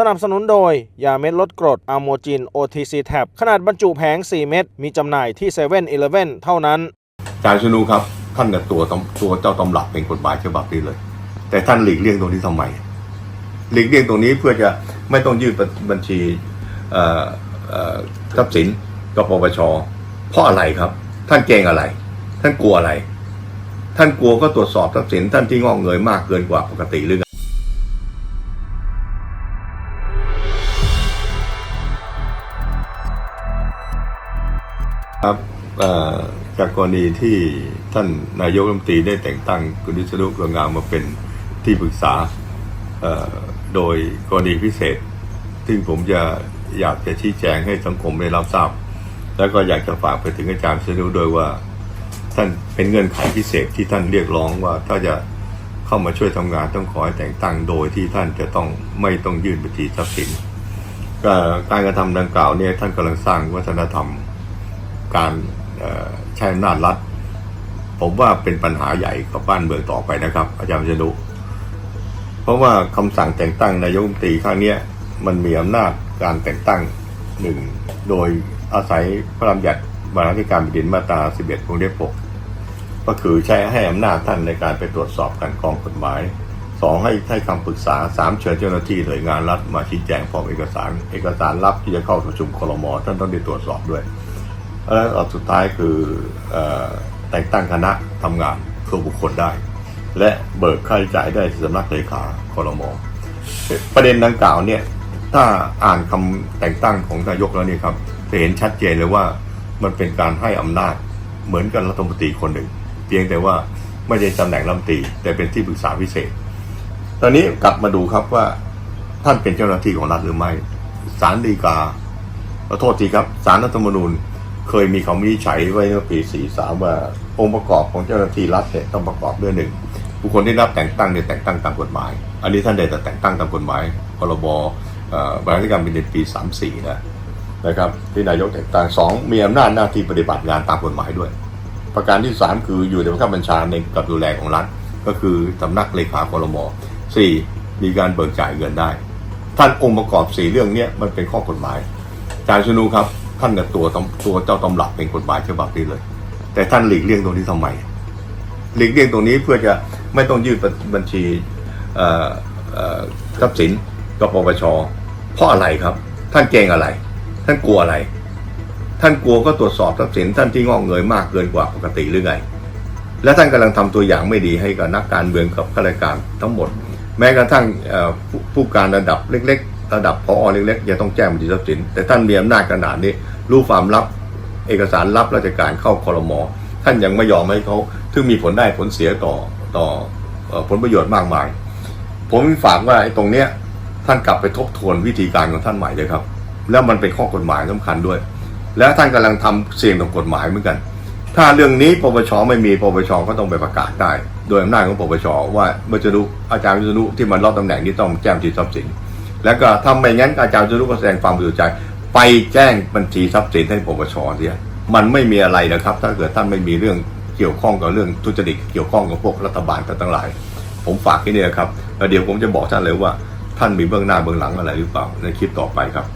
สนับสนุนโดย ยาเม็ดลดกรดอะโมจิน OTC Tab ขนาดบรรจุแผง 4 เม็ดมีจำหน่ายที่7 e เ e ่ e อเท่านั้น อาจารย์ชนูครับ ท่านตัวตำตัวเจ้าตำรับเป็นกฎหมายฉบับนี้เลย แต่ท่านหลีกเลี่ยงตรงนี้ทำไม หลีกเลี่ยงตรงนี้เพื่อจะไม่ต้องยื่นบัญชีเอ่อเอ่อทรัพย์สินกับปปชเพราะอะไรครับ ท่านเกรงอะไร ท่านกลัวอะไร ท่านกลัวก็ตรวจสอบทรัพย์สินท่านที่งอกเงยมากเกินกว่าปกติหรือไง ครับจากกรณีที่ท่านนายกรัฐมนตรีได้แต่งตั้งคุณวิศนุเครืองามมาเป็นที่ปรึกษาโดยกรณีพิเศษ ซึ่งผมจะอยากจะชี้แจงให้สังคมได้รับทราบ แล้วก็อยากจะฝากไปถึงอาจารย์ชนุโดยว่า ท่านเป็นเงื่อนไขพิเศษที่ท่านเรียกร้องว่าถ้าจะเข้ามาช่วยทำงานต้องขอให้แต่งตั้งโดยที่ท่านจะต้องไม่ต้องยื่นบัญชีทรัพย์สินก็การกระทำดังกล่าวเนี่ยท่านกำลังสร้างวัฒนธรรม การใช้อำนาจรัฐ ผมว่าเป็นปัญหาใหญ่กับบ้านเมืองต่อไปนะครับ อาจารย์ชนุเพราะว่าคำสั่งแต่งตั้งนายกรัฐมนตรีครั้งนี้มันมีอำนาจการแต่งตั้งหนึ่งโดยอาศัยพระราชบัญญัติบรรณาธิการแผ่นดินมาตรา 11วงเล็บ6ก็คือใช้ให้อำนาจท่านในการไปตรวจสอบการกองกฎหมายสองให้ให้คำปรึกษาสามเชิญเจ้าหน้าที่หน่วยงานรัฐมาชี้แจงพร้อมเอกสาร เอกสารลับที่จะเข้าประชุมคลมท่านต้องได้ตรวจสอบด้วย แล้วอันสุดท้ายคืออแต่งตั้งคณะทำงานตัวบุคคลได้ และเบิกค่าใช้จ่ายได้ที่สำนักเลขาคอรมอประเด็นดังกล่าวเนี่ยถ้าอ่านคำแต่งตั้งของนายกแล้วเนี่ยครับจะเห็นชัดเจนเลยว่ามันเป็นการให้อำนาจเหมือนกันรัฐมนตรีคนหนึ่ง เพียงแต่ว่าไม่ใช่ตำแหน่งรัฐมนตรีแต่เป็นที่ปรึกษาพิเศษ ตอนนี้กลับมาดูครับว่าท่านเป็นเจ้าหน้าที่ของรัฐหรือไม่ศาลฎีกาขอโทษทีครับศาลรัฐธรรมนูญ เคยมีคำวินิจฉัยไว้เมื่อปี 43 ว่าองค์ประกอบของเจ้าหน้าที่รัฐเนี่ยต้องประกอบด้วยหนึ่งบุคคลที่รับแต่งตั้งเนี่ยแต่งตั้งตามกฎหมาย อันนี้ท่านได้แต่แต่งตั้งตามกฎหมายพรบบรรณาธิการเป็นปี 34 นะนะครับที่นายกแต่งตั้งสองมีอำนาจหน้าที่ปฏิบัติงานตามกฎหมายด้วย ประการที่สามคืออยู่ในบังคับบัญชาในกับดูแลของรัฐ ก็คือสำนักเลขาครมสี่มีการเบิกจ่ายเงินได้ ท่านองค์ประกอบสี่เรื่องนี้มันเป็นข้อกฎหมายอาจารย์ชนูครับ ท่านกับตัวตัวเจ้าตำรับเป็นกฎหมายฉบับนี้เลย แต่ท่านหลีกเลี่ยงตรงนี้ทำไม หลีกเลี่ยงตรงนี้เพื่อจะไม่ต้องยื่นบัญชีทรัพย์สินกับปปชเพราะอะไรครับ ท่านเกรงอะไร ท่านกลัวอะไร ท่านกลัวก็ตรวจสอบทรัพย์สิน ท่านที่งอกเงยมากเกินกว่าปกติหรือไง และท่านกำลังทำตัวอย่างไม่ดีให้กับนักการเมืองกับข้าราชการทั้งหมด แม้กระทั่งผู้การระดับเล็ก ๆ ระดับพอเล็กๆยังต้องแจ้งบัญชีทรัพย์สิน แต่ท่านมีอำนาจขนาดนี้ รู้ความลับ เอกสารลับราชการเข้าคอรมอท่านยังไม่ยอมให้เขาซึ่งมีผลได้ผลเสียต่อต่อผลประโยชน์มากมาย ผมฝากว่าไอ้ตรงเนี้ยท่านกลับไปทบทวนวิธีการของท่านใหม่เลยครับ แล้วมันเป็นข้อกฎหมายสำคัญด้วย และท่านกำลังทำเสี่ยงต่อกฎหมายเหมือนกัน ถ้าเรื่องนี้ปปชไม่มีปปชก็ต้องไปประกาศได้ โดยอำนาจของปปชว่าเมื่อจะรู้อาจารย์วิษณุที่มันรอบตำแหน่งนี้ต้องแจ้งบัญชีทรัพย์สิน แล้วก็ถ้าไม่งั้นอาจารย์วิษณุก็แสดงความบริสุทธิ์ใจ ไปแจ้งบัญชีทรัพย์สินให้ปปชเสียมันไม่มีอะไรนะครับ ถ้าเกิดท่านไม่มีเรื่องเกี่ยวข้องกับเรื่องทุจริตเกี่ยวข้องกับพวกรัฐบาลทั้งหลาย ผมฝากที่นี่นะครับแล้วเดี๋ยวผมจะบอกท่านเลยว่า ท่านมีเบื้องหน้าเบื้องหลังอะไรหรือเปล่าในคลิปต่อไปครับ